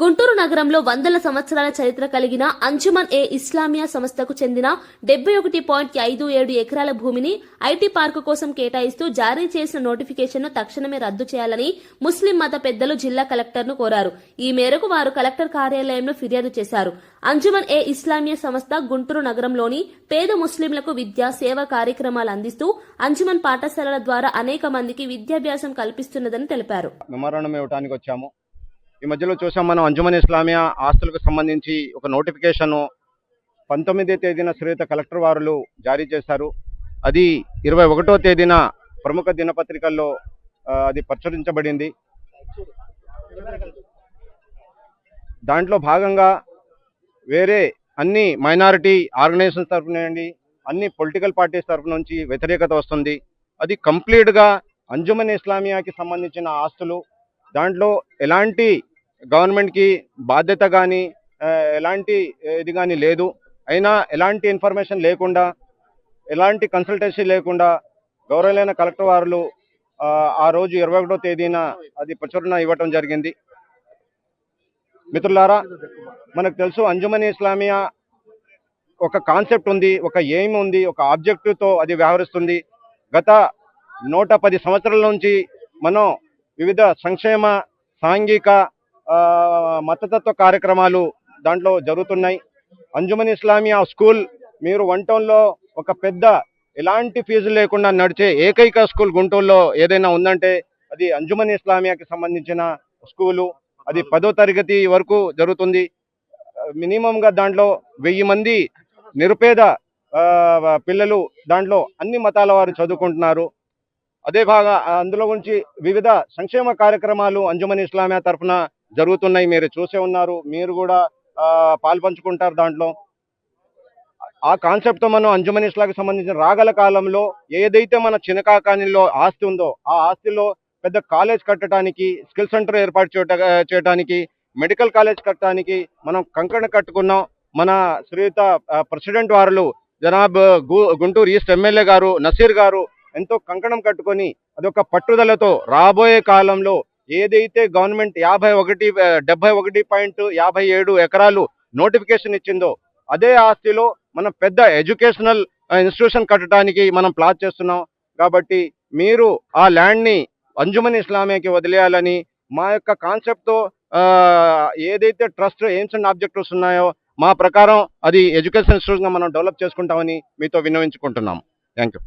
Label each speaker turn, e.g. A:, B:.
A: గుంటూరు నగరంలో వందల సంవత్సరాల చరిత్ర కలిగిన అంజుమన్ ఏ ఇస్లామియా సంస్థకు చెందిన డెబ్బై ఒకటి పాయింట్ ఐదు ఏడు ఎకరాల భూమిని ఐటీ పార్కు కోసం కేటాయిస్తూ జారీ చేసిన నోటిఫికేషన్ను తక్షణమే రద్దు చేయాలని ముస్లిం మత పెద్దలు జిల్లా కలెక్టర్ను కోరారు. ఈ మేరకు వారు కలెక్టర్ కార్యాలయంలో ఫిర్యాదు చేశారు. అంజుమన్ ఏ ఇస్లామియా సంస్థ గుంటూరు నగరంలోని పేద ముస్లింలకు విద్యా సేవ కార్యక్రమాలు అందిస్తూ అంజుమన్ పాఠశాలల ద్వారా అనేక మందికి విద్యాభ్యాసం కల్పిస్తున్నదని తెలిపారు.
B: మెమోరాండం ఇవ్వడానికి వచ్చాము. ఈ మధ్యలో చూసాం మనం అంజుమన్ ఇస్లామియా ఆస్తులకు సంబంధించి ఒక నోటిఫికేషన్ పంతొమ్మిదో తేదీన శ్రీయుత కలెక్టర్ వారులు జారీ చేశారు. అది ఇరవై ఒకటో తేదీన ప్రముఖ దినపత్రికల్లో అది ప్రచురించబడింది. దాంట్లో భాగంగా వేరే అన్ని మైనారిటీ ఆర్గనైజేషన్స్ తరఫు నుండి అన్ని పొలిటికల్ పార్టీస్ తరఫు నుంచి వ్యతిరేకత వస్తుంది. అది కంప్లీట్గా అంజుమన్ ఇస్లామియాకి సంబంధించిన ఆస్తులు. దాంట్లో ఎలాంటి గవర్నమెంట్కి బాధ్యత కానీ ఎలాంటి ఇది కానీ లేదు. అయినా ఎలాంటి ఇన్ఫర్మేషన్ లేకుండా ఎలాంటి కన్సల్టెన్సీ లేకుండా గౌరవలైన కలెక్టర్ వారు ఆ, రోజు ఇరవై ఒకటో తేదీన అది ప్రచురణ ఇవ్వటం జరిగింది. మిత్రులారా మనకు తెలుసు అంజుమన్ ఇస్లామియా ఒక కాన్సెప్ట్ ఉంది ఒక ఎయిమ్ ఉంది ఒక ఆబ్జెక్టివ్తో అది వ్యవహరిస్తుంది. గత నూట పది సంవత్సరాల నుంచి మనం వివిధ సంక్షేమ సాంఘిక మతతత్వ కార్యక్రమాలు దాంట్లో జరుగుతున్నాయి. అంజుమన్ ఇస్లామియా స్కూల్ మీరు వన్ టౌన్లో ఒక పెద్ద ఎలాంటి ఫీజు లేకుండా నడిచే ఏకైక స్కూల్ గుంటూరులో ఏదైనా ఉందంటే అది అంజుమన్ ఇస్లామియాకి సంబంధించిన స్కూలు. అది పదో తరగతి వరకు జరుగుతుంది. మినిమంగా దాంట్లో వెయ్యి మంది నిరుపేద పిల్లలు దాంట్లో అన్ని మతాల వారు చదువుకుంటున్నారు. అదే భాగా అందులో గురించి వివిధ సంక్షేమ కార్యక్రమాలు అంజుమన్ ఇస్లామియా తరఫున జరుగుతున్నాయి మీరు చూసే ఉన్నారు మీరు కూడా ఆ, పాల్పంచుకుంటారు దాంట్లో. ఆ కాన్సెప్ట్తో మనం అంజుమనిస్లాకి సంబంధించిన రాగల కాలంలో ఏదైతే మన చినకాకానిలో ఆస్తి ఉందో ఆ ఆస్తిలో పెద్ద కాలేజ్ కట్టడానికి స్కిల్ సెంటర్ ఏర్పాటు చేయడానికి మెడికల్ కాలేజ్ కట్టడానికి మనం కంకణ కట్టుకున్నాం. మన శ్రీయుత ప్రెసిడెంట్ వారులు జనాబ్ గు- గుంటూరు ఈస్ట్ ఎమ్మెల్యే గారు నసీర్ గారు ఎంతో కంకణం కట్టుకొని అదొక పట్టుదలతో రాబోయే కాలంలో ఏదైతే గవర్నమెంట్ యాభై ఒకటి డెబ్బై ఒకటి పాయింట్ యాభై ఏడు ఎకరాలు నోటిఫికేషన్ ఇచ్చిందో అదే ఆస్తిలో మనం పెద్ద ఎడ్యుకేషనల్ ఇన్స్టిట్యూషన్ కట్టడానికి మనం ప్లాన్ చేస్తున్నాం. కాబట్టి మీరు ఆ ల్యాండ్ని అంజుమన్ ఇస్లామియాకి వదిలేయాలని మా యొక్క కాన్సెప్ట్తో ఏదైతే ట్రస్ట్ ఎయిమ్స్ అండ్ ఆబ్జెక్టివ్స్ ఉన్నాయో మా ప్రకారం అది ఎడ్యుకేషన్ ఇన్స్టిట్యూషన్గా మనం డెవలప్ చేసుకుంటామని మీతో విన్నవించుకుంటున్నాం థ్యాంక్ యూ